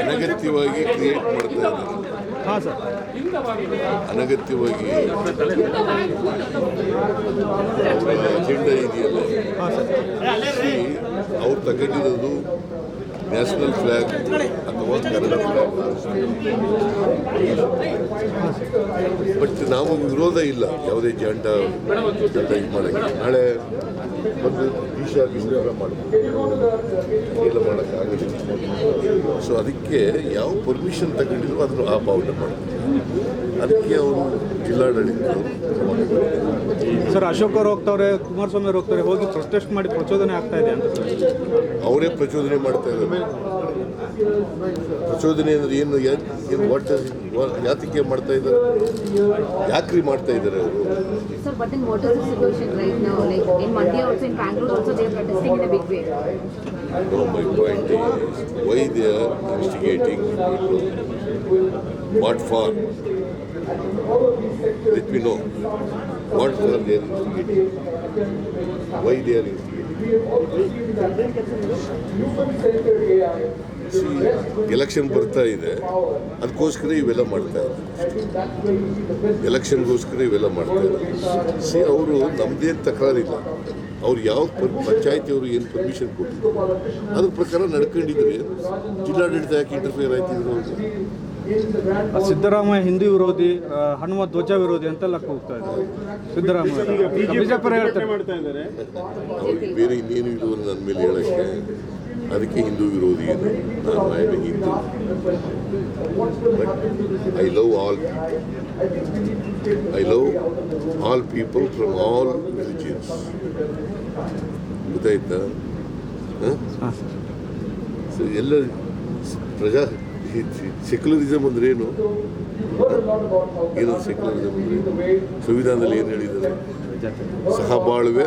ಅನಗತ್ಯವಾಗಿ ಕ್ರಿಯೇಟ್ ಮಾಡ್ತಾ ಇದ್ದಾರೆ. ಅನಗತ್ಯವಾಗಿ ಅಜೆಂಡಾ ಇದೆಯಲ್ಲ? ಅವ್ರು ತಗೊಂಡಿರೋದು ನ್ಯಾಷನಲ್ ಫ್ಲಾಗ್ ಅಥವಾ ಕನ್ನಡ ಬಟ್ ನಾವು ವಿರೋಧ ಇಲ್ಲ ಯಾವುದೇ ಜಂಡ ಜಂಡ ಇದು ಮಾಡಕ್ಕೆ. ನಾಳೆ ಬಂದು ಈಶಾ ಗಿಶಾ ಮಾಡಬೇಕು. ಎಲ್ಲ ಮಾಡೋಕ್ಕಾಗಲಿಲ್ಲ ಸೊ ಅದಕ್ಕೆ ಯಾವ ಪರ್ಮಿಷನ್ ತಗೊಂಡಿದ್ರು ಅದನ್ನು ಆ ಭಾವನೆ ಮಾಡ್ತಾರೆ ಅದಕ್ಕೆ ಅವರು ಜಿಲ್ಲಾಡಳಿತ ಸರ್ ಅಶೋಕ್ ಅವರು ಹೋಗ್ತಾವ್ರೆ ಕುಮಾರಸ್ವಾಮಿ ಅವ್ರು ಹೋಗ್ತಾರೆ ಹೋಗಿ ಪ್ರೊಟೆಸ್ಟ್ ಮಾಡಿ ಪ್ರಚೋದನೆ ಆಗ್ತಾ ಇದೆ ಅಂತ ಅವರೇ ಪ್ರಚೋದನೆ ಮಾಡ್ತಾ ಇದ್ದಾರೆ. ಪ್ರಚೋದನೆ ಅಂದರೆ ಏನು? ಇನ್ ವಾಟ್ ಇಸ್ ಮಾಡ್ತಾ ಇದ್ದಾರೆ? ಯಾಕ್ರಿ ಮಾಡ್ತಾ ಇದ್ದಾರೆ sir but for we know what for there navigating they are election ಬರ್ತಾ ಇದೆ. ಅದಕ್ಕೋಸ್ಕರ ಇವೆಲ್ಲ ಮಾಡ್ತಾ ಇದ್ದಾರೆ ಎಲೆಕ್ಷನ್ಗೋಸ್ಕರ ಇವೆಲ್ಲ ಮಾಡ್ತಾ ಇದ್ದಾರೆ ಸಿ ಅವರು ನಮ್ಮದೇ ತಕರಾರಿಲ್ಲ. ಅವ್ರು ಯಾವ ಪಂಚಾಯತಿಯವರು ಏನು ಪರ್ಮಿಷನ್ ಕೊಟ್ಟಿದ್ರು. ಅದ್ರ ಪ್ರಕಾರ ನಡ್ಕೊಂಡಿದ್ರೆ ಜಿಲ್ಲಾಡಳಿತ ಯಾಕೆ ಇಂಟರ್ಫಿಯರ್ ಆಯ್ತಿದ್ರು ಅವ್ರಿಗೆ ಸಿದ್ದರಾಮಯ್ಯ ಹಿಂದೂ ವಿರೋಧಿ ಹನುಮ ಧ್ವಜ ವಿರೋಧಿ ಅಂತೆಲ್ಲ ಹೋಗ್ತಾ ಇದ್ದಾರೆ ಸಿದ್ದರಾಮಯ್ಯ. ಬಿಜೆಪಿ ಅವ್ರಿಗೆ ಬೇರೆ ಇನ್ನೇನು ಇದು ನನ್ನ ಮೇಲೆ ಹೇಳಕ್ಕೆ. ಅದಕ್ಕೆ ಹಿಂದೂ ವಿರೋಧಿ ಏನು? ನಾನು I am Hindu but I love all I love all people from all religions ಗೊತ್ತಾಯ್ತಾ? ಸೊ ಎಲ್ಲ ಪ್ರಜಾ ಸೆಕ್ಯುಲರಿಸಮ್ ಅಂದ್ರೆ ಏನು? ಏನು ಸೆಕ್ಯುಲರಿಸಮ್ ಅಂದ್ರೆ? ಸಂವಿಧಾನದಲ್ಲಿ ಏನು ಹೇಳಿದ್ದಾರೆ? ಸಹಬಾಳ್ವೆ